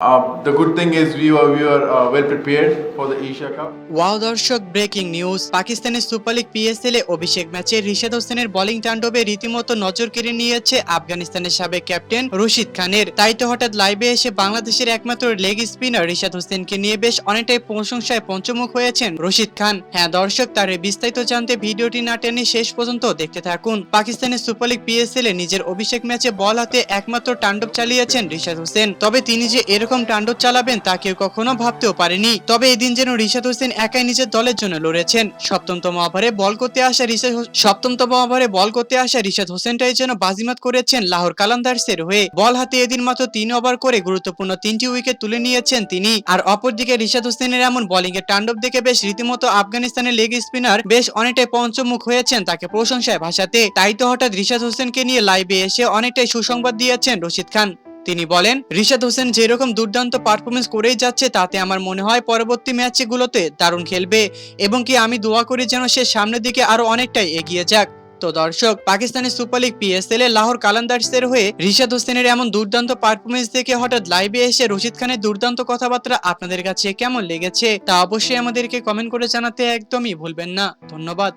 Uh, the good thing is we were we were uh, well prepared for the Asia Cup. Wow দর্শক breaking news পাকিস্তানের super league PSL এ অভিষেক ম্যাচে রিশাদ হোসেনের bowling তাণ্ডবে রীতিমতো নজর কেড়ে নিয়েছে আফগানিস্তানের সাবেক ক্যাপ্টেন রশিদ খানের। তাই তো হঠাৎ লাইভে এসে বাংলাদেশের একমাত্র লেগ স্পিনার রিশাদ হোসেনকে নিয়ে বেশ অনেকটাই প্রশংসায় পঞ্চমুখ হয়েছেন রশিদ খান। হ্যাঁ দর্শক তার বিস্তারিত জানতে ভিডিওটি না টেনে শেষ পর্যন্ত দেখতে থাকুন। পাকিস্তানের সুপার লিগ পিএসএল এ নিজের অভিষেক ম্যাচে বল হাতে একমাত্র তাণ্ডব চালিয়েছেন রিশাদ হোসেন। তবে তিনি যে এরকম তাণ্ডব চালাবেন তা কেউ কখনো ভাবতেও পারেনি। তবে এদিন যেন রিশাদ হোসেন একাই নিজের দলের জন্য লড়েছেন। সপ্তমতম ওভারে বল করতে আসা রিশাদ সপ্তমতম ওভারে বল করতে আসা রিশাদ হোসেনটাই যেন বাজিমাত করেছেন লাহোর কালান্দার্সের হয়ে। বল হাতে এদিন মাত্র তিন ওভার করে গুরুত্বপূর্ণ তিনটি উইকেট তুলে নিয়েছেন তিনি। আর অপরদিকে রিশাদ হোসেনের এমন বোলিং এর তাণ্ডব দেখে বেশ রীতিমতো আফগানিস্তানের লেগ স্পিনার বেশ অনেকটাই পঞ্চমুখ হয়েছেন তাকে প্রশংসায় ভাসাতে। তাই তো হঠাৎ রিশাদ হোসেনকে নিয়ে লাইভে এসে অনেকটাই সুসংবাদ দিয়েছেন রশিদ খান। তিনি বলেন, রিশাদ হোসেন যেরকম দুর্দান্ত পারফরমেন্স করেই যাচ্ছে, তাতে আমার মনে হয় পরবর্তী ম্যাচগুলোতে দারুণ খেলবে এবং কি আমি দোয়া করি যেন সে সামনের দিকে আরও অনেকটাই এগিয়ে যাক। তো দর্শক, পাকিস্তানের সুপার লিগ পিএসএল এ লাহোর কালান্দার্সের হয়ে রিশাদ হোসেনের এমন দুর্দান্ত পারফরমেন্স দেখে হঠাৎ লাইভে এসে রশিদ খানের দুর্দান্ত কথাবার্তা আপনাদের কাছে কেমন লেগেছে, তা অবশ্যই আমাদেরকে কমেন্ট করে জানাতে একদমই ভুলবেন না। ধন্যবাদ।